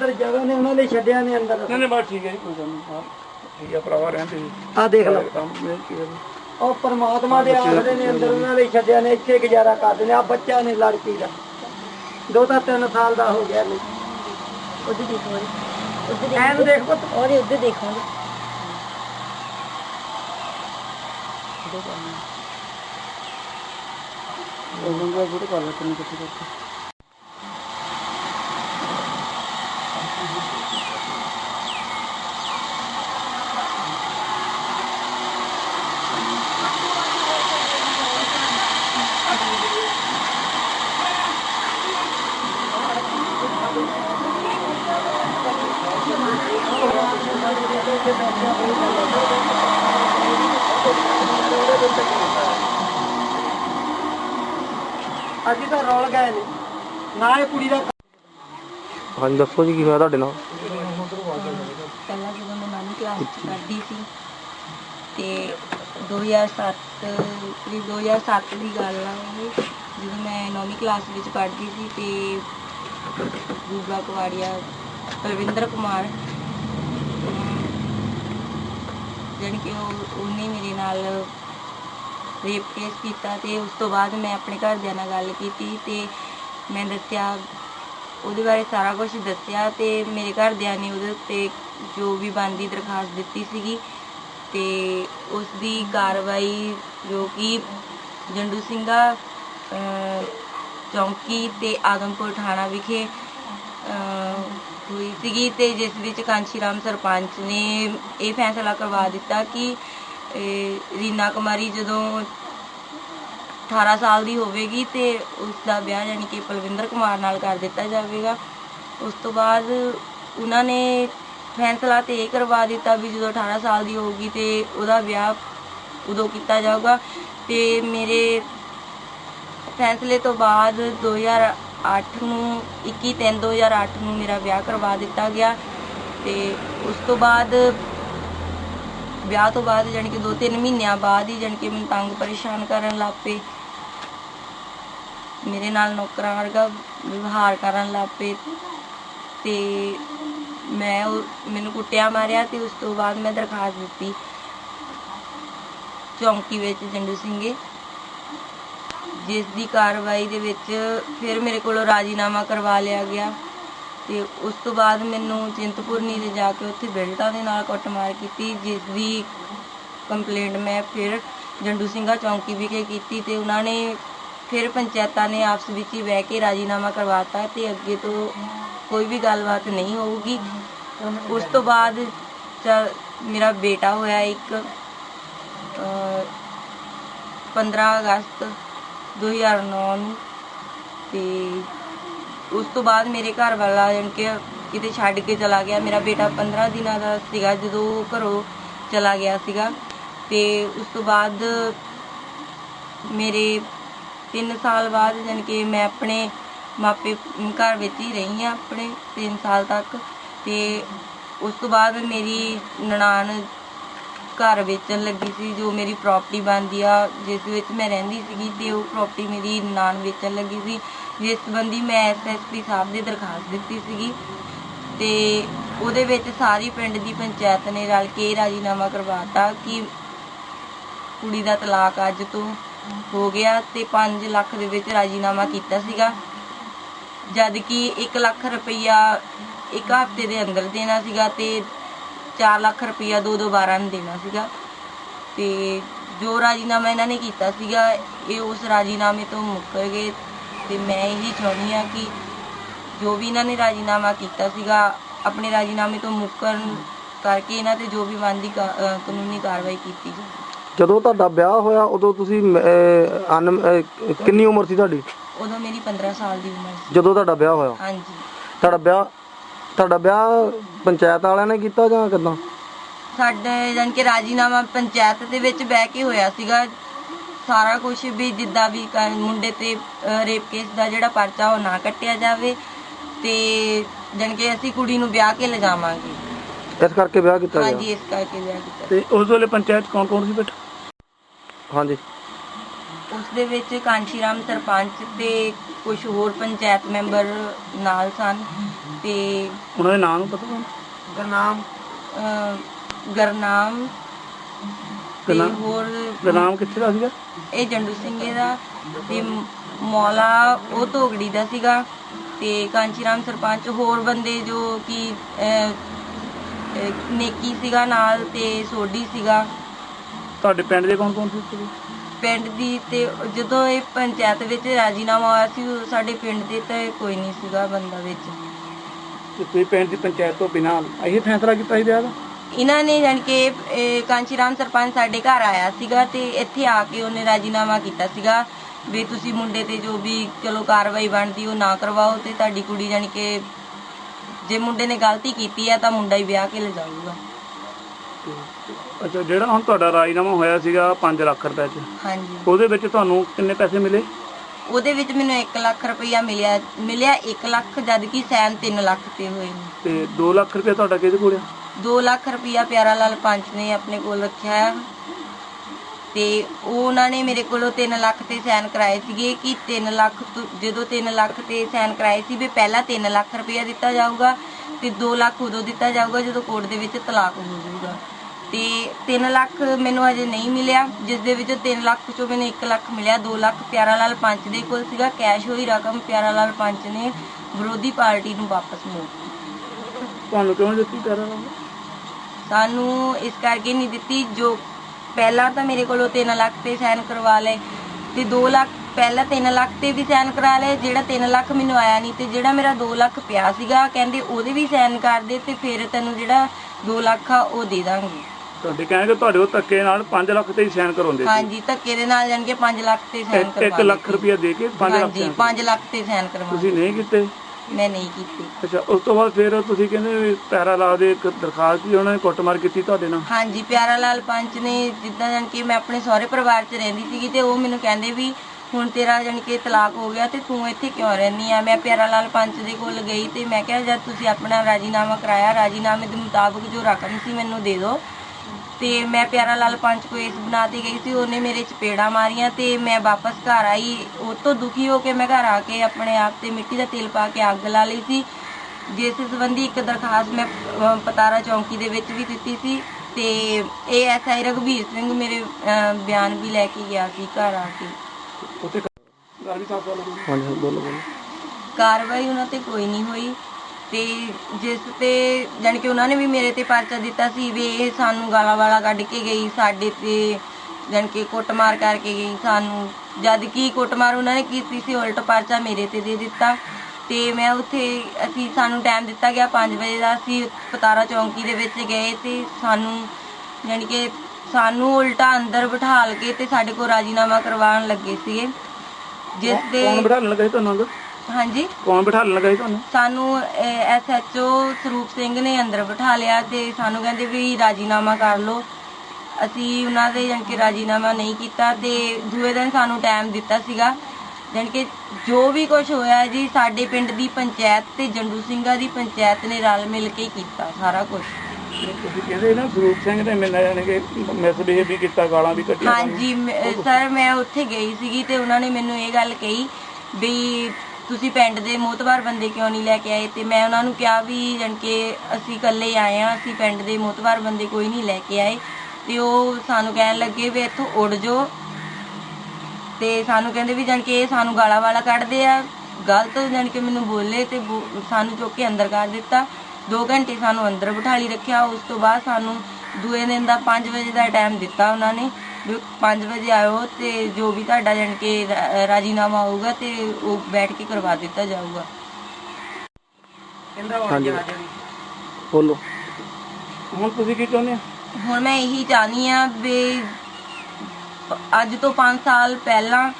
ਅੰਦਰ ਜਗ੍ਹਾ ਨੇ ਉਹਨਾਂ ਲਈ ਛੱਡਿਆ ਨੇ ਅੰਦਰ। ਨਹੀਂ ਨਹੀਂ ਬਸ ਠੀਕ ਹੈ ਜੀ। ਕੋਈ ਗੱਲ ਨਹੀਂ। ਹਾਂ, ਠੀਕ ਹੈ ਭਰਾਵਾ ਰਹਿੰਦੇ ਜੀ। ਆ ਦੇਖ ਲਓ। ਕੰਮ ਨਹੀਂ ਕੀ ਜੀ। ਉਹ ਪਰਮਾਤਮਾ ਦੇ ਆਖਦੇ ਨੇ ਅੰਦਰ ਉਹਨਾਂ ਲਈ ਛੱਡਿਆ ਨੇ ਇੱਥੇ ਗੁਜ਼ਾਰਾ ਕਰਦੇ ਨੇ। ਆ ਬੱਚਾ ਨੇ ਲੜਕੀ ਦਾ। ਦੋ ਤਾਂ ਤਿੰਨ ਸਾਲ ਦਾ ਹੋ ਗਿਆ ਨੇ। ਉਧਰ ਦੇਖੋ ਉਧਰ ਐਨ ਦੇਖ ਪੁੱਤ। ਔਰ ਉਧਰ ਦੇਖੋ ਉਹ ਬੰਦਾ ਗੁੱਟ ਕਰ ਲੈ ਤੈਨੂੰ ਕਿੱਥੇ ਕਰਕੇ ਅੱਜ ਤਾਂ ਰੋਲ ਗਏ ਨੇ ਨਾ ਇਹ ਕੁੜੀ ਦਾ ਹਾਂਜੀ ਦੱਸੋ ਜੀ ਕੀ ਹੋਇਆ ਤੁਹਾਡੇ ਨਾਲ ਪਹਿਲਾਂ ਜਦੋਂ ਮੈਂ ਨਾਨੀ ਕਲਾਸ ਚ ਪੜ੍ਹਦੀ ਸੀ ਤੇ 2007 ਕਰੀਬ 2007 ਦੀ ਗੱਲ ਆ ਇਹ ਜਦੋਂ ਮੈਂ ਨੌਵੀਂ ਕਲਾਸ ਵਿੱਚ ਪੜ੍ਹਦੀ ਸੀ ਤੇ ਦੂਜਾ ਕੁਵਾੜੀਆ ਪਰਵਿੰਦਰ ਕੁਮਾਰ ਜਾਣੀ ਕਿ ਉਹ ਉਹਨੇ ਮੇਰੇ ਨਾਲ ਰੇਪ ਕੇਸ ਕੀਤਾ ਤੇ ਉਸ ਤੋਂ ਬਾਅਦ ਮੈਂ ਆਪਣੇ ਘਰਦਿਆਂ ਨਾਲ ਗੱਲ ਕੀਤੀ ਤੇ ਮੈਂ ਦੱਸਿਆ, ਉਹਦੇ ਬਾਰੇ ਸਾਰਾ ਕੁਝ ਦੱਸਿਆ ਤੇ ਮੇਰੇ ਘਰਦਿਆਂ ਨੇ ਉਹਦੇ ਉੱਤੇ ਜੋ ਵੀ ਬਣਦੀ ਦਰਖਾਸਤ ਦਿੱਤੀ ਸੀਗੀ ਤੇ ਉਸ ਦੀ ਕਾਰਵਾਈ ਜੋ ਕਿ ਜੰਡੂ ਸਿੰਘਾ ਚੌਂਕੀ ਤੇ ਆਦਮਪੁਰ ਥਾਣਾ ਵਿਖੇ ਹੋਈ ਸੀਗੀ ਤੇ ਜਿਸ ਵਿੱਚ ਕਾਂਸ਼ੀ ਰਾਮ ਸਰਪੰਚ ਨੇ ਇਹ ਫੈਸਲਾ ਕਰਵਾ ਦਿੱਤਾ ਕਿ ਇਹ ਰੀਨਾ ਕੁਮਾਰੀ ਜਦੋਂ 18 ਸਾਲ ਦੀ ਹੋਵੇਗੀ ਤੇ ਉਸ ਦਾ ਵਿਆਹ ਯਾਨੀ ਕਿ ਪਲਵਿੰਦਰ ਕੁਮਾਰ ਨਾਲ ਕਰ ਦਿੱਤਾ ਜਾਵੇਗਾ। ਉਸ ਤੋਂ ਬਾਅਦ ਉਹਨਾਂ ਨੇ ਫੈਸਲਾ ਤੇ ਇਹ ਕਰਵਾ ਦਿੱਤਾ ਵੀ ਜਦੋਂ 18 ਸਾਲ ਦੀ ਹੋਊਗੀ ਤੇ ਉਹਦਾ ਵਿਆਹ ਉਦੋਂ ਕੀਤਾ ਜਾਊਗਾ। ਤੇ ਮੇਰੇ ਫੈਸਲੇ ਤੋਂ ਬਾਅਦ 2008 ਨੂੰ 21 3 2008 ਨੂੰ ਮੇਰਾ ਵਿਆਹ ਕਰਵਾ ਦਿੱਤਾ ਗਿਆ ਤੇ ਉਸ ਤੋਂ ਬਾਅਦ ਵਿਆਹ ਤੋਂ ਬਾਅਦ ਜਾਣੀ ਕਿ 2-3 ਮਹੀਨਿਆਂ ਬਾਅਦ ਹੀ ਜਾਣੀ ਕਿ ਮੈਨੂੰ ਤੰਗ ਪਰੇਸ਼ਾਨ ਕਰਨ ਲੱਗ ਪਏ। ਮੇਰੇ ਨਾਲ ਨੌਕਰਾਂ ਵਰਗਾ ਵਿਵਹਾਰ ਕਰਨ ਲੱਗ ਪਏ ਤੇ ਮੈਂ ਉਹ, ਮੈਨੂੰ ਕੁੱਟਿਆ ਮਾਰਿਆ ਤੇ ਉਸ ਤੋਂ ਬਾਅਦ ਮੈਂ ਦਰਖਾਸਤ ਦਿੱਤੀ ਚੌਂਕੀ ਵਿੱਚ ਜੰਡੂ ਸਿੰਘੇ ਜਿਸ ਦੀ ਕਾਰਵਾਈ ਦੇ ਵਿੱਚ ਫਿਰ ਮੇਰੇ ਕੋਲੋਂ ਰਾਜੀਨਾਮਾ ਕਰਵਾ ਲਿਆ ਗਿਆ। ਤੇ ਉਸ ਤੋਂ ਬਾਅਦ ਮੈਨੂੰ ਚਿੰਤਪੁਰਨੀ ਦੇ ਜਾ ਕੇ ਉੱਥੇ ਬਿਲਟਾਂ ਦੇ ਨਾਲ ਕੁੱਟਮਾਰ ਕੀਤੀ ਜਿਸ ਦੀ ਕੰਪਲੇਂਟ ਮੈਂ ਫਿਰ ਜੰਡੂ ਸਿੰਘਾ ਚੌਂਕੀ ਵਿਖੇ ਕੀਤੀ ਤੇ ਉਹਨਾਂ ਨੇ ਫਿਰ ਪੰਚਾਇਤਾਂ ਨੇ ਆਪਸ ਵਿੱਚ ਹੀ ਬਹਿ ਕੇ ਰਾਜੀਨਾਮਾ ਕਰਵਾਤਾ ਤੇ ਅੱਗੇ ਤੋਂ ਕੋਈ ਵੀ ਗੱਲਬਾਤ ਨਹੀਂ ਹੋਊਗੀ। ਉਸ ਤੋਂ ਬਾਅਦ ਮੇਰਾ ਬੇਟਾ ਹੋਇਆ ਇੱਕ ਅਹ, 15 ਅਗਸਤ 2009 ਨੂੰ ਤੇ ਉਸ ਤੋਂ ਬਾਅਦ ਮੇਰੇ ਘਰ ਵਾਲਾ ਜਾਣੀ ਕਿ ਕਿਤੇ ਛੱਡ ਕੇ ਚਲਾ ਗਿਆ। ਮੇਰਾ ਬੇਟਾ 15 ਦਿਨਾਂ ਦਾ ਸੀਗਾ ਜਦੋਂ ਉਹ ਘਰੋਂ ਚਲਾ ਗਿਆ ਸੀਗਾ। ਤੇ ਉਸ ਤੋਂ ਬਾਅਦ ਮੇਰੇ 3 ਸਾਲ ਬਾਅਦ ਜਾਣੀ ਕਿ ਮੈਂ ਆਪਣੇ ਮਾਪੇ ਘਰ ਵਿੱਚ ਹੀ ਰਹੀ ਆ ਆਪਣੇ 3 ਸਾਲ ਤੱਕ। ਤੇ ਉਸ ਤੋਂ ਬਾਅਦ ਮੇਰੀ ਨਨਾਣ ਘਰ ਵੇਚਣ ਲੱਗੀ ਸੀ, ਜੋ ਮੇਰੀ ਪ੍ਰਾਪਰਟੀ ਬਣਦੀ ਆ, ਜਿਸ ਵਿੱਚ ਮੈਂ ਰਹਿੰਦੀ ਸੀਗੀ ਤੇ ਉਹ ਪ੍ਰਾਪਰਟੀ ਮੇਰੀ ਨਾਨ ਵੇਚਣ ਲੱਗੀ ਸੀ, ਜਿਸ ਸੰਬੰਧੀ ਮੈਂ ਐਸਐਸਪੀ ਸਾਹਿਬ ਦੇ ਦਰਖਾਸਤ ਦਿੱਤੀ ਸੀਗੀ ਤੇ ਉਹਦੇ ਵਿੱਚ ਸਾਰੀ ਪਿੰਡ ਦੀ ਪੰਚਾਇਤ ਨੇ ਰਲ ਕੇ ਰਾਜੀਨਾਮਾ ਕਰਵਾਤਾ ਕਿ ਕੁੜੀ ਦਾ ਤਲਾਕ ਅੱਜ ਤੋਂ ਹੋ ਗਿਆ ਤੇ 5 ਲੱਖ ਦੇ ਵਿੱਚ ਰਾਜੀਨਾਮਾ ਕੀਤਾ ਸੀਗਾ। ਜਦ ਕਿ 1 ਲੱਖ ਰੁਪਈਆ ਇੱਕ ਹਫ਼ਤੇ ਦੇ ਅੰਦਰ ਦੇਣਾ ਸੀਗਾ ਤੇ 4 ਲੱਖ ਰੁਪਈਆ ਦੋ ਦੋ ਵਾਰਾਂ ਨੂੰ ਦੇਣਾ ਸੀਗਾ। ਤੇ ਜੋ ਰਾਜੀਨਾਮਾ ਇਹਨਾਂ ਨੇ ਕੀਤਾ ਸੀਗਾ ਇਹ ਉਸ ਰਾਜੀਨਾਮੇ ਤੋਂ ਮੁੱਕਰ ਗਏ। ਤੇ ਮੈਂ ਇਹ ਚਾਹੁੰਦੀ ਆ ਕਿ ਜੋ ਵੀ ਇਹਨਾਂ ਨੇ ਰਾਜੀਨਾਮਾ ਕੀਤਾ ਸੀਗਾ ਆਪਣੇ ਰਾਜੀਨਾਮੇ ਤੋਂ ਮੁੱਕਰਨ ਕਰਕੇ ਇਹਨਾਂ ਤੇ ਜੋ ਵੀ ਬਣਦੀ ਕਾ- ਅਹ ਕਾਨੂੰਨੀ ਕਾਰਵਾਈ ਕੀਤੀ ਜਾਵੇ। ਜਦੋਂ ਤੁਹਾਡਾ ਵਿਆਹ ਹੋਇਆ ਉਦੋਂ ਤੁਸੀਂ ਅਹ, ਅਨ ਅਹ, ਕਿੰਨੀ ਉਮਰ ਸੀ ਤੁਹਾਡੀ? ਉਦੋਂ ਮੇਰੀ 15 ਸਾਲ ਦੀ ਉਮਰ ਸੀ। ਜਦੋਂ ਤੁਹਾਡਾ ਵਿਆਹ ਹੋਇਆ? ਹਾਂਜੀ। ਤੁਹਾਡਾ ਵਿਆਹ ਤੁਹਾਡਾ ਵਿਆਹ ਪੰਚਾਇਤ ਵਾਲਿਆਂ ਨੇ ਕੀਤਾ ਜਾਂ ਕਿਦਾਂ? ਸਾਡੇ ਜਾਣੀ ਕਿ ਰਾਜੀਨਾਮਾ ਪੰਚਾਇਤ ਦੇ ਵਿੱਚ ਬਹਿ ਕੇ ਹੋਇਆ ਸੀਗਾ। ਸਾਰਾ ਕੁਝ ਵੀ ਜਿੱਦਾਂ ਵੀ ਕ- ਮੁੰਡੇ ਤੇ ਰੇਪ ਕੇਸ ਦਾ ਜਿਹੜਾ ਪਰਚਾ ਉਹ ਨਾ ਕੱਟਿਆ ਜਾਵੇ ਤੇ ਜਾਣੀ ਕਿ ਅਸੀਂ ਕੁੜੀ ਨੂੰ ਵਿਆਹ ਕੇ ਲਿਜਾਵਾਂਗੇ। ਇਸ ਕਰਕੇ ਵਿਆਹ ਕੀਤਾ ਗਿਆ? ਹਾਂਜੀ ਇਸ ਕਰਕੇ ਵਿਆਹ ਕੀਤਾ। ਤੇ ਉਸ ਵੇਲੇ ਪੰਚਾਇਤ ਕੌਣ ਕੌਣ ਸੀ ਬੈਠਾ ਹਾਂਜੀ। ਉਸ ਦੇ ਵਿੱਚ ਕਾਂਸ਼ੀਰਾਮ ਸਰਪੰਚ ਤੇ ਕੁਝ ਹੋਰ ਪੰਚਾਇਤ ਮੈਂਬਰ ਨਾਲ ਸਨ ਤੇ ਉਹਨਾਂ ਦੇ ਨਾਂ ਨੂੰ ਪਤਾ ਤੁਹਾਨੂੰ? ਗਰਨਾਮ। ਅਹ, ਗਰਨਾਮ ਤੇ ਗਰਨਾਮ? ਹੋਰ ਗਰਨਾਮ ਕਿੱਥੇ ਦਾ ਸੀਗਾ? ਇਹ ਜੰਡੂ ਸਿੰਘੇ ਦਾ ਤੇ ਮ- ਮੌਲਾ ਉਹ ਧੋਗੜੀ ਦਾ ਸੀਗਾ ਤੇ ਕਾਂਚੀਰਾਮ ਸਰਪੰਚ ਹੋਰ ਬੰਦੇ ਜੋ ਕਿ ਅਹ, ਅਹ, ਨੇਕੀ ਸੀਗਾ ਨਾਲ ਤੇ ਸੋਢੀ ਸੀਗਾ। ਤੁਹਾਡੇ ਪਿੰਡ ਦੇ ਕੌਣ ਕੌਣ ਸੀ? ਪਿੰਡ ਦੀ ਤੇ ਜਦੋਂ ਇਹ ਪੰਚਾਇਤ ਵਿੱਚ ਰਾਜੀਨਾਮਾ ਹੋਇਆ ਸੀ ਉਦੋਂ ਸਾਡੇ ਪਿੰਡ ਦੇ ਤਾਂ ਕੋਈ ਨਹੀਂ ਸੀਗਾ ਬੰਦਾ ਵਿੱਚ। ਤੇ ਤੁਸੀਂ ਪਿੰਡ ਦੀ ਪੰਚਾਇਤ ਤੋਂ ਬਿਨਾਂ ਇਹ ਫੈਸਲਾ ਕੀਤਾ ਸੀ ਵਿਆਹ ਦਾ? ਇਹਨਾਂ ਨੇ ਜਾਣੀ ਕਿ ਇਹ ਕਾਂਚੀਰਾਮ ਸਰਪੰਚ ਸਾਡੇ ਘਰ ਆਇਆ ਸੀਗਾ ਤੇ ਇੱਥੇ ਆ ਕੇ ਉਹਨੇ ਰਾਜੀਨਾਮਾ ਕੀਤਾ ਸੀਗਾ ਵੀ ਤੁਸੀਂ ਮੁੰਡੇ ਤੇ ਜੋ ਵੀ ਚਲੋ ਕਾਰਵਾਈ ਬਣਦੀ ਉਹ ਨਾ ਕਰਵਾਓ ਤੇ ਤੁਹਾਡੀ ਕੁੜੀ ਜਾਣੀ ਕਿ ਜੇ ਮੁੰਡੇ ਨੇ ਗਲਤੀ ਕੀਤੀ ਹੈ ਤਾਂ ਮੁੰਡਾ ਹੀ ਵਿਆਹ ਕੇ ਲੈ ਜਾਊਗਾ ਅੱਛਾ ਜਿਹੜਾ ਹੁਣ ਤੁਹਾਡਾ ਰਾਜੀਨਾਮਾ ਹੋਇਆ ਸੀਗਾ 5 ਲੱਖ ਰੁਪਏ ਚ ਹਾਂਜੀ। ਉਹਦੇ ਵਿੱਚ ਤੁਹਾਨੂੰ ਕਿੰਨੇ ਪੈਸੇ ਮਿਲੇ? ਉਹਦੇ ਵਿੱਚ ਮੈਨੂੰ 1 ਲੱਖ ਰੁਪਈਆ ਮਿਲਿਆ ਮਿਲਿਆ 1 ਲੱਖ ਜਦ ਕਿ ਸੈਨ 3 ਲੱਖ ਤੇ ਹੋਏ ਨੇ। ਤੇ 2 ਲੱਖ ਰੁਪਏ ਤੁਹਾਡਾ ਕਿਹਦੇ ਕੋਲ ਆ? 2 ਲੱਖ ਰੁਪਈਆ ਪਿਆਰਾ ਲਾਲ ਪੰਚ ਨੇ ਆਪਣੇ ਕੋਲ ਰੱਖਿਆ। ਹੈ ਤੇ ਉਹ ਉਹਨਾਂ ਨੇ ਮੇਰੇ ਕੋਲੋਂ 3 ਲੱਖ ਤੇ ਸਾਈਨ ਕਰਾਏ ਸੀਗੇ ਕਿ 3 ਲੱਖ ਤੋਂ- ਜਦੋਂ 3 ਲੱਖ ਤੇ ਸਾਈਨ ਕਰਾਏ ਸੀ ਵੀ ਪਹਿਲਾਂ 3 ਲੱਖ ਰੁਪਈਆ ਦਿੱਤਾ ਜਾਊਗਾ। ਤੇ 2 ਲੱਖ ਉਦੋਂ ਦਿੱਤਾ ਜਾਊਗਾ ਜਦੋਂ ਕੋਰਟ ਦੇ ਵਿੱਚ ਤਲਾਕ ਹੋ ਜਾਊਗਾ। ਤੇ 3 ਲੱਖ ਮੈਨੂੰ ਹਜੇ ਨਹੀਂ ਮਿਲਿਆ ਜਿਸ ਦੇ ਵਿੱਚੋਂ 3 ਲੱਖ ਚੋਂ ਮੈਨੂੰ 1 ਲੱਖ ਮਿਲਿਆ। 2 ਲੱਖ ਪਿਆਰਾ ਲਾਲ ਪੰਚ ਦੇ ਕੋਲ ਸੀਗਾ ਕੈਸ਼ ਹੋਈ ਰਕਮ ਪਿਆਰਾ ਲਾਲ ਪੰਚ ਨੇ ਵਿਰੋਧੀ ਪਾਰਟੀ ਨੂੰ ਵਾਪਸ ਮੋੜ ਦਿੱਤੀ। ਤੁਹਾਨੂੰ ਕਿਉਂ ਦਿੱਤੀ ਕਰਾ ਸਾਨੂੰ ਇਸ ਕਰਕੇ ਨਹੀਂ ਦਿੱਤੀ ਜੋ ਪਹਿਲਾਂ ਤਾਂ ਮੇਰੇ ਕੋਲੋਂ 3 ਲੱਖ ਤੇ ਸਾਈਨ ਕਰਵਾ ਲਏ ਤੇ 2 ਲੱਖ ਪਹਿਲਾਂ 3 ਲੱਖ ਤੇ ਵੀ ਸਾਈਨ ਕਰਾ ਲਏ ਜਿਹੜਾ 3 ਲੱਖ ਮੈਨੂੰ ਆਇਆ ਨਹੀਂ ਤੇ ਜਿਹੜਾ ਮੇਰਾ 2 ਲੱਖ ਪਿਆ ਸੀਗਾ ਕਹਿੰਦੇ ਉਹਦੇ ਵੀ ਸਾਈਨ ਕਰ ਦੇ ਤੇ ਫਿਰ ਤੈਨੂੰ ਜਿਹੜਾ 2 ਲੱਖ ਆ ਉਹ ਦੇ ਦਾਂਗੇ। ਤੁਹਾਡੇ ਕਹਿੰਦੇ ਤੁਹਾਡੇ ਉਹ ਧੱਕੇ ਨਾਲ 5 ਲੱਖ ਤੇ ਹੀ ਸਾਈਨ ਕਰਾਉਂਦੇ ਸੀ। ਹਾਂਜੀ ਧੱਕੇ ਦੇ ਨਾਲ ਜਾਣ ਕੇ 5 ਲੱਖ ਤੇ ਸਾਈਨ 1 ਕਰਵਾ ਲੱਖ ਰੁਪਏ ਦੇ ਕੇ 5 ਲੱਖ ਹਾਂਜੀ sign 5 ਲੱਖ ਤੇ ਸਾਈਨ ਕਰਵਾ ਤੁਸੀਂ ਨਹੀਂ ਕੀਤੇ? ਮੈਂ ਨਹੀਂ ਕੀਤੀ। ਅੱਛਾ ਉਸ ਤੋਂ ਬਾਅਦ ਫਿਰ ਤੁਸੀਂ ਕਹਿੰਦੇ ਵੀ ਪੈਰਾ ਲਾ ਦੇ ਇੱਕ ਦਰਖਾਸਤ ਦੀ ਉਹਨਾਂ ਨੇ ਕੁੱਟਮਾਰ ਕੀਤੀ ਤੁਹਾਡੇ ਨਾਲ? ਹਾਂਜੀ ਪਿਆਰਾ ਲਾਲ ਪੰਚ ਨੇ ਜਿੱਦਾਂ ਜਾਣ ਕਿ ਮੈਂ ਆਪਣੇ ਸਹੁਰੇ ਪਰਿਵਾਰ 'ਚ ਰਹਿੰਦੀ ਸੀਗੀ ਤੇ ਉਹ ਮੈਨੂੰ ਕਹਿੰਦੇ ਵੀ ਹੁਣ ਤੇਰਾ ਜਾਣੀ ਕਿ ਤਲਾਕ ਹੋ ਗਿਆ ਤੇ ਤੂੰ ਇੱਥੇ ਕਿਉਂ ਰਹਿੰਦੀ ਆ? ਮੈਂ ਪਿਆਰਾ ਲਾਲ ਪੰਚ ਦੇ ਕੋਲ ਗਈ ਤੇ ਮੈਂ ਕਿਹਾ, ਜਦ ਤੁਸੀਂ ਆਪਣਾ ਰਾਜੀਨਾਮਾ ਕਰਾਇਆ, ਰਾਜੀਨਾਮੇ ਦੇ ਮੁਤਾਬਕ ਜੋ ਰਕਮ ਸੀ ਮੈਨੂੰ ਦੇ ਦਿਓ। ਤੇ ਮੈਂ ਪਿਆਰਾ ਲਾਲ ਪੰਚ ਕੋ ਇਸ ਬਣਾ ਤੇ ਗਈ ਸੀ, ਉਹਨੇ ਮੇਰੇ ਚਪੇੜਾ ਮਾਰੀਆਂ ਤੇ ਮੈਂ ਵਾਪਸ ਘਰ ਆਈ। ਉਹ ਤੋਂ ਦੁਖੀ ਹੋ ਕੇ ਮੈਂ ਘਰ ਆ ਕੇ ਆਪਣੇ ਆਪ ਤੇ ਮਿੱਟੀ ਦਾ ਤੇਲ ਪਾ ਕੇ ਅੱਗ ਲਾ ਲਈ ਸੀ। ਜਿਸ ਸੰਬੰਧੀ ਇੱਕ ਦਰਖਾਸਤ ਮੈਂ ਪਤਾਰਾ ਚੌਂਕੀ ਦੇ ਵਿੱਚ ਵੀ ਦਿੱਤੀ ਸੀ ਤੇ ਇਹ ਐਸਆਈ ਰਘਵੀਰ ਸਿੰਘ ਮੇਰੇ ਬਿਆਨ ਵੀ ਲੈ ਕੇ ਗਿਆ ਸੀ ਘਰ ਆ ਕੇ। ਉੱਥੇ ਗੱਲ ਵੀ ਸਾਫ਼ ਗੱਲ ਹਾਂਜੀ, ਬੋਲੋ ਬੋਲੋ। ਕਾਰਵਾਈ ਉਹਨਾਂ ਤੇ ਕੋਈ ਨਹੀਂ ਹੋਈ ਤੇ ਜਿਸ ਤੇ ਜਾਣੀ ਕਿ ਉਹਨਾਂ ਨੇ ਵੀ ਮੇਰੇ ਤੇ ਪਰਚਾ ਦਿੱਤਾ ਸੀ ਵੀ ਇਹ ਸਾਨੂੰ ਗਾਲਾਂ ਵਾਲਾ ਕੱਢ ਕੇ ਗਈ, ਸਾਡੇ ਤੇ ਜਾਣੀ ਕਿ ਕੁੱਟਮਾਰ ਕਰਕੇ ਗਈ ਸਾਨੂੰ। ਜਦ ਕਿ ਕੁੱਟਮਾਰ ਉਹਨਾਂ ਨੇ ਕੀਤੀ ਸੀ, ਉਲਟ ਪਰਚਾ ਮੇਰੇ ਤੇ ਦੇ ਦਿੱਤਾ ਤੇ ਮੈਂ ਉੱਥੇ ਅਸੀਂ ਸਾਨੂੰ ਟਾਈਮ ਦਿੱਤਾ ਗਿਆ 5 ਵਜੇ ਦਾ, ਅਸੀਂ ਪਤਾਰਾ ਚੌਂਕੀ ਦੇ ਵਿੱਚ ਗਏ ਤੇ ਸਾਨੂੰ ਜਾਣੀ ਕਿ ਸਾਨੂੰ ਉਲਟਾ ਅੰਦਰ ਬਿਠਾਲ ਕੇ ਤੇ ਸਾਡੇ ਕੋਲ ਰਾਜੀਨਾਮਾ ਕਰਵਾਉਣ ਲੱਗੇ ਸੀਗੇ। ਜਿਸ ਦੇ ਕੌਣ ਬਿਠਾਉਣ ਲੱਗਾ ਸੀ ਤੁਹਾਨੂੰ ਅੰਦਰ? ਹਾਂਜੀ। ਕੌਣ ਬਿਠਾਉਣ ਲੱਗਾ ਸੀ ਤੁਹਾਨੂੰ? ਸਾਨੂੰ ਐਸਐਚਓ ਸਰੂਪ ਸਿੰਘ ਨੇ ਅੰਦਰ ਬਿਠਾ ਲਿਆ ਤੇ ਸਾਨੂੰ ਕਹਿੰਦੇ ਵੀ ਰਾਜੀਨਾਮਾ ਕਰ ਲਓ। ਅਸੀਂ ਉਹਨਾਂ ਦੇ ਜਾਣੀ ਕਿ ਰਾਜੀਨਾਮਾ ਨਹੀਂ ਕੀਤਾ ਤੇ ਦੂਏ ਦਿਨ ਸਾਨੂੰ ਟਾਈਮ ਦਿੱਤਾ ਸੀਗਾ। ਜਾਣੀ ਕਿ ਜੋ ਵੀ ਕੁਝ ਹੋਇਆ ਜੀ ਸਾਡੇ ਪਿੰਡ ਦੀ ਪੰਚਾਇਤ ਤੇ ਜੰਡੂ ਸਿੰਘਾ ਦੀ ਪੰਚਾਇਤ ਨੇ ਰਲ ਮਿਲ ਕੇ ਕੀਤਾ ਸਾਰਾ ਕੁਝ ਤੁਸੀਂ ਕਹਿੰਦੇ ਨਾ ਸਰੂਪ ਸਿੰਘ ਨੇ ਮਿਲਣਾ ਜਾਣੀ ਕਿ ਮਿਸਬਿਹੇਵ ਵੀ ਕੀਤਾ ਗਾਲਾਂ ਵੀ ਕੱਢੀਆਂ। ਹਾਂਜੀ ਮੈਂ- ਸਰ ਮੈਂ ਉੱਥੇ ਗਈ ਸੀਗੀ ਤੇ ਉਹਨਾਂ ਨੇ ਮੈਨੂੰ ਇਹ ਗੱਲ ਕਹੀ ਵੀ ਤੁਸੀਂ ਪਿੰਡ ਦੇ ਮੋਤਬਾਰ ਬੰਦੇ ਕਿਉਂ ਨਹੀਂ ਲੈ ਕੇ ਆਏ? ਤੇ ਮੈਂ ਉਹਨਾਂ ਨੂੰ ਕਿਹਾ ਵੀ ਜਾਣੀ ਕਿ ਅਸੀਂ ਇਕੱਲੇ ਆਏ ਆ ਅਸੀਂ ਪਿੰਡ ਦੇ ਮੋਤਬਾਰ ਬੰਦੇ ਕੋਈ ਨਹੀਂ ਲੈ ਕੇ ਆਏ। ਤੇ ਉਹ ਸਾਨੂੰ ਕਹਿਣ ਲੱਗੇ ਵੀ ਇੱਥੋਂ ਉੱਡ ਜਾਓ। ਤੇ ਸਾਨੂੰ ਕਹਿੰਦੇ ਵੀ ਜਾਣੀ ਕਿ ਇਹ ਸਾਨੂੰ ਗਾਲਾਂ ਵਾਲਾ ਕੱਢਦੇ ਆ। ਗਲਤ ਜਾਣੀ ਕਿ ਮੈਨੂੰ ਬੋਲੇ ਤੇ ਬੋ- ਸਾਨੂੰ ਚੁੱਕ ਕੇ ਅੰਦਰ ਕਰ ਦਿੱਤਾ। 2 ਘੰਟੇ ਸਾਨੂੰ ਅੰਦਰ ਬਿਠਾਲੀ ਰੱਖਿਆ। ਉਸ ਤੋਂ ਬਾਅਦ ਸਾਨੂੰ ਦੂਏ ਦਿਨ ਦਾ 5 ਵਜੇ ਦਾ ਟਾਈਮ ਦਿੱਤਾ ਉਹਨਾਂ ਨੇ। ਵੀ 5 ਵਜੇ ਆਇਓ ਤੇ ਜੋ ਵੀ ਤੁਹਾਡਾ ਜਾਣੀ ਕਿ ਰਾਜੀਨਾਮਾ ਹੋਊਗਾ ਤੇ ਉਹ ਬੈਠ ਕੇ ਕਰਵਾ ਦਿੱਤਾ ਜਾਊਗਾ। ਕਹਿੰਦਾ ਉਹ ਹਾਂਜੀ। ਜਾ ਜਿਹੜੀ ਬੋਲੋ। ਹੁਣ ਤੁਸੀਂ ਕੀ ਚਾਹੁੰਦੇ ਆ ਹੁਣ ਮੈਂ ਇਹੀ ਚਾਹਨੀ ਆ ਵੀ ਅੱਜ ਤੋਂ 5 ਸਾਲ ਪਹਿਲਾਂ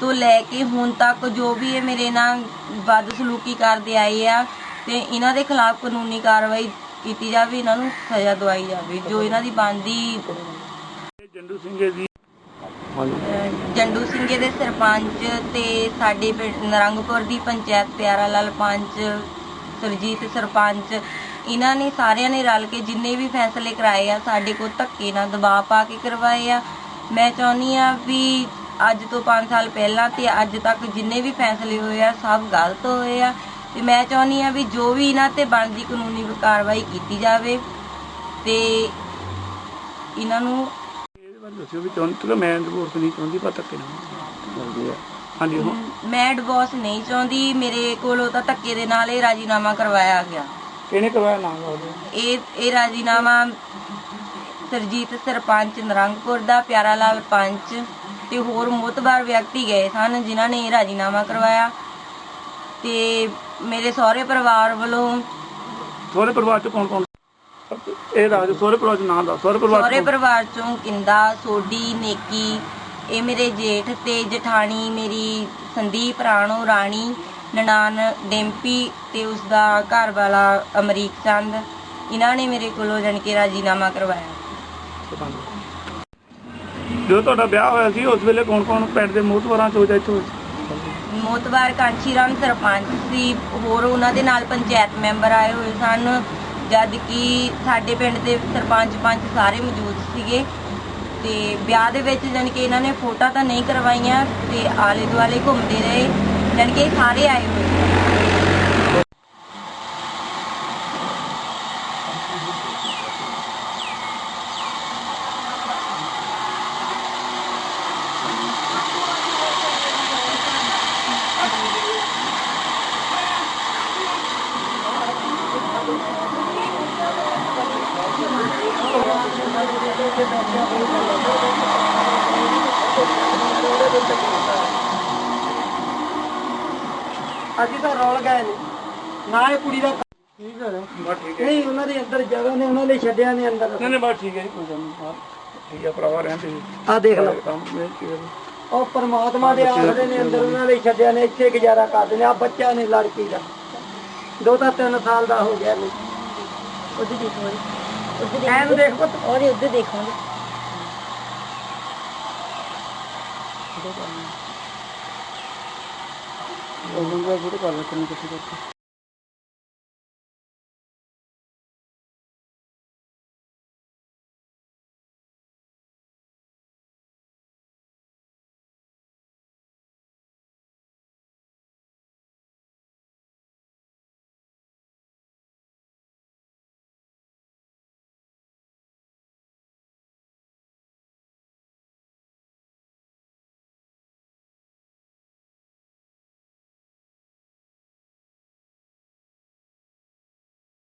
ਤੋਂ ਲੈ ਕੇ ਹੁਣ ਤੱਕ ਜੋ ਵੀ ਇਹ ਮੇਰੇ ਨਾਲ ਬਦਸਲੂਕੀ ਕਰਦੇ ਆਏ ਆ ਤੇ ਇਹਨਾਂ ਦੇ ਖਿਲਾਫ ਕਾਨੂੰਨੀ ਕਾਰਵਾਈ ਕੀਤੀ ਜਾਵੇ ਇਹਨਾਂ ਨੂੰ ਸਜ਼ਾ ਦਵਾਈ ਜਾਵੇ ਜੋ ਇਹਨਾਂ ਦੀ ਬੰਦੀ ਜੰਡੂ ਸਿੰਘੇ ਦੀ ਜੰਡੂ ਸਿੰਘੇ ਦੇ ਸਰਪੰਚ ਤੇ ਸਾਡੇ ਪਿੰਡ ਨਰੰਗਪੁਰ ਦੀ ਪੰਚਾਇਤ ਪਿਆਰਾ ਲਾਲ ਪੰਚ ਸਰਜੀਤ ਸਰਪੰਚ ਇਹਨਾਂ ਨੇ ਸਾਰਿਆਂ ਨੇ ਰਲ ਕੇ ਜਿੰਨੇ ਵੀ ਫੈਸਲੇ ਕਰਾਏ ਆ ਸਾਡੇ ਕੋਲ ਧੱਕੇ ਨਾਲ ਦਬਾਅ ਪਾ ਕੇ ਕਰਵਾਏ ਆ। ਮੈਂ ਚਾਹੁੰਦੀ ਆ ਵੀ ਅੱਜ ਤੋਂ 5 ਸਾਲ ਪਹਿਲਾਂ ਤੇ ਅੱਜ ਤੱਕ ਜਿੰਨੇ ਵੀ ਫੈਸਲੇ ਹੋਏ ਆ ਸਭ ਗਲਤ ਹੋਏ ਆ। ਤੇ ਮੈਂ ਚਾਹੁੰਦੀ ਆ ਵੀ ਜੋ ਵੀ ਇਹਨਾਂ ਤੇ ਬਣਦੀ ਕਾਨੂੰਨੀ ਕਾਰਵਾਈ ਕੀਤੀ ਜਾਵੇ ਤੇ ਇਹਨਾਂ ਨੂੰ ਇਹਦੇ ਬਾਰੇ ਦੱਸਿਓ ਵੀ ਚਾਹੁੰਦੀ ਚਲੋ ਮੈਂ ਡਿਵੋਰਸ ਨਹੀਂ ਚਾਹੁੰਦੀ ਪਰ ਧੱਕੇ ਨਾਲ ਹਾਂਜੀ ਹੁਣ ਮੈਂ ਡਿਵੋਰਸ ਨਹੀਂ ਚਾਹੁੰਦੀ ਮੇਰੇ ਕੋਲੋਂ ਤਾਂ ਧੱਕੇ ਦੇ ਨਾਲ ਇਹ ਰਾਜੀਨਾਮਾ ਕਰਵਾਇਆ ਗਿਆ। ਕਿਹਨੇ ਕਰਵਾਇਆ ਨਾਮ ਲਾਉਂਦੇ ਇਹ ਇਹ ਰਾਜੀਨਾਮਾ ਸਰਜੀਤ ਸਰਪੰਚ ਨਰੰਗਪੁਰ ਦਾ ਪਿਆਰਾ ਲਾਲ ਪੰਚ ਤੇ ਹੋਰ ਮੋਤਬਾਰ ਵਿਅਕਤੀ ਗਏ ਸਨ ਜਿਨ੍ਹਾਂ ਨੇ ਇਹ ਰਾਜੀਨਾਮਾ ਕਰਵਾਇਆ। ਤੇ ਮੇਰੇ ਸਹੁਰੇ ਪਰਿਵਾਰ ਵੱਲੋਂ। ਸਹੁਰੇ ਪਰਿਵਾਰ ਚ ਕੌਣ ਕੌਣ ਇਹ ਰਾਜ ਸਹੁਰੇ ਪਰਿਵਾਰ ਚ ਨਾਮ ਦਾ ਸਹੁਰੇ ਪਰਿਵਾਰ ਸਹੁਰੇ ਪਰਿਵਾਰ ਚੋਂ ਕਿੰਦਾ ਸੋਢੀ ਨੇਕੀ ਇਹ ਮੇਰੇ ਜੇਠ ਤੇ ਜਠਾਣੀ ਮੇਰੀ ਸੰਦੀਪ ਰਾਣੋ ਰਾਣੀ ਨਨਾਨ ਡੈਂਪੀ ਤੇ ਉਸ ਦਾ ਘਰ ਵਾਲਾ ਅਮਰੀਕ ਚੰਦ। ਇਹਨਾਂ ਨੇ ਮੇਰੇ ਕੋਲੋਂ ਜਾਣੀ ਕਿ ਰਾਜੀਨਾਮਾ ਕਰਵਾਇਆ? ਜਦੋਂ ਤੁਹਾਡਾ ਵਿਆਹ ਹੋਇਆ ਸੀ ਉਸ ਵੇਲੇ ਕੌਣ ਕੌਣ ਪਿੰਡ ਦੇ ਮੋਹਤਵਰਾਂ ਚੋਂ ਜਾਂ ਇੱਥੋਂ? ਮੋਤਵਾਰ ਕਾਂਚੀ ਰਾਮ ਸਰਪੰਚ ਸੀ, ਹੋਰ ਉਹਨਾਂ ਦੇ ਨਾਲ ਪੰਚਾਇਤ ਮੈਂਬਰ ਆਏ ਹੋਏ ਸਨ, ਜਦ ਕਿ ਸਾਡੇ ਪਿੰਡ ਦੇ ਸਰਪੰਚ ਪੰਚ ਸਾਰੇ ਮੌਜੂਦ ਸੀਗੇ। ਤੇ ਵਿਆਹ ਦੇ ਵਿੱਚ ਜਾਣੀ ਕਿ ਇਹਨਾਂ ਨੇ ਫੋਟੋ ਤਾਂ ਨਹੀਂ ਕਰਵਾਈਆਂ ਤੇ ਆਲੇ ਦੁਆਲੇ ਘੁੰਮਦੇ ਰਹੇ, ਜਾਣੀ ਕਿ ਸਾਰੇ ਆਏ ਹੋਏ। ਅਸੀਂ ਤਾਂ ਰੌਲ ਗਏ ਨੇ। ਨਾ ਇਹ ਕੁੜੀ ਦਾ ਠੀਕ ਹੈ ਬਸ ਠੀਕ ਹੈ। ਨਹੀਂ ਉਹਨਾਂ ਦੇ ਅੰਦਰ ਜਗ੍ਹਾ ਨੇ ਉਹਨਾਂ ਨੇ ਛੱਡਿਆ ਨੇ ਅੰਦਰ। ਨਹੀਂ ਨਹੀਂ ਬਸ ਠੀਕ ਹੈ ਜੀ, ਕੋਈ ਗੱਲ ਨਹੀਂ ਹਾਂ, ਠੀਕ ਹੈ ਭਰਾਵਾ ਰਹਿੰਦੇ ਜੀ। ਆ ਦੇਖ ਲਓ। ਕੰਮ ਨਹੀਂ ਕੀ ਹੈ ਉਹ ਪਰਮਾਤਮਾ ਦੇ ਆਖਦੇ ਨੇ ਅੰਦਰ ਉਹਨਾਂ ਲਈ ਛੱਡਿਆ ਨੇ ਇੱਥੇ ਗੁਜ਼ਾਰਾ ਕਰਦੇ ਨੇ ਆ ਬੱਚਾ ਨੇ ਲੜਕੀ ਦਾ। ਦੋ ਤਾਂ ਤਿੰਨ ਸਾਲ ਦਾ ਹੋ ਗਿਆ ਨੇ। ਉਹਦੇ ਦੇਖੋ ਐਨ ਦੇਖ ਪੁੱਤ ਔਰ ਉੱਧਰ ਦੇਖੋਗੇ ਉਹ ਬੰਦਾ ਫੋਟੋ ਕਰ ਲੈ ਕਿੰਨੇ ਕਿਸੇ ਕਰਕੇ